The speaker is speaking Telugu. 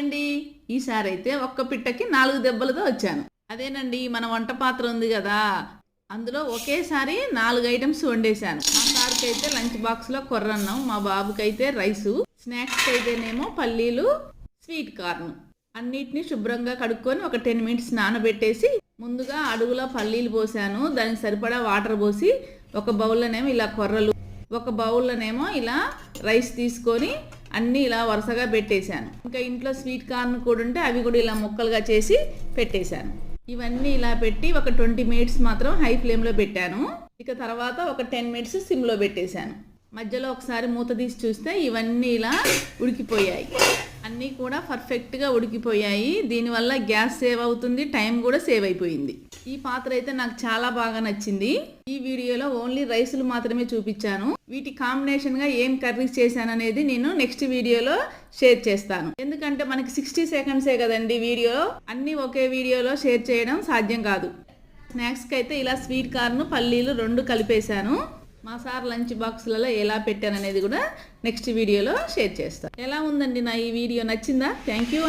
అండి ఈసారి అయితే ఒక్క పిట్టకి నాలుగు దెబ్బలతో వచ్చాను. అదేనండి మన వంట పాత్ర ఉంది కదా. అందులో ఒకేసారి నాలుగు ఐటమ్స్ వండేశాను. మా సార్కి అయితే లంచ్ బాక్స్లో కొర్రన్నం మా బాబుకి అయితే రైసు స్నాక్స్కి అయితేనేమో పల్లీలు స్వీట్ కార్న్. అన్నిటిని శుభ్రంగా కడుక్కొని ఒక టెన్ మినిట్స్ నానబెట్టేసి ముందుగా అడుగులో పల్లీలు పోసాను. దానికి సరిపడా వాటర్ పోసి ఒక బౌల్లోనేమో ఇలా కొర్రలు ఒక బౌల్లోనేమో ఇలా రైస్ తీసుకొని అన్నీ ఇలా వరుసగా పెట్టేశాను. ఇంకా ఇంట్లో స్వీట్ కార్న్ కూడా ఉంటే అవి కూడా ఇలా ముక్కలుగా చేసి పెట్టేశాను. ఇవన్నీ ఇలా పెట్టి ఒక ట్వంటీ మినిట్స్ మాత్రం హై ఫ్లేమ్లో పెట్టాను. ఇక తర్వాత ఒక టెన్ మినిట్స్ సిమ్లో పెట్టేశాను. మధ్యలో ఒకసారి మూత తీసి చూస్తే ఇవన్నీ ఇలా ఉడికిపోయాయి. అన్నీ కూడా పర్ఫెక్ట్గా ఉడికిపోయాయి. దీనివల్ల గ్యాస్ సేవ్ అవుతుంది టైం కూడా సేవ్ అయిపోయింది. ఈ పాత్ర అయితే నాకు చాలా బాగా నచ్చింది. ఈ వీడియోలో ఓన్లీ రైసులు మాత్రమే చూపించాను. వీటి కాంబినేషన్గా ఏం కర్రీస్ చేశాను అనేది నేను నెక్స్ట్ వీడియోలో షేర్ చేస్తాను. ఎందుకంటే మనకి సిక్స్టీ సెకండ్సే కదండి వీడియో. అన్నీ ఒకే వీడియోలో షేర్ చేయడం సాధ్యం కాదు. స్నాక్స్కి అయితే ఇలా స్వీట్ కార్న్ పల్లీలు రెండు కలిపేశాను. మా సార్ లంచ్ బాక్స్లలో ఎలా పెట్టాను అనేది కూడా నెక్స్ట్ వీడియోలో షేర్ చేస్తాను ఎలా ఉందండి నా ఈ వీడియో? నచ్చిందా? Thank you.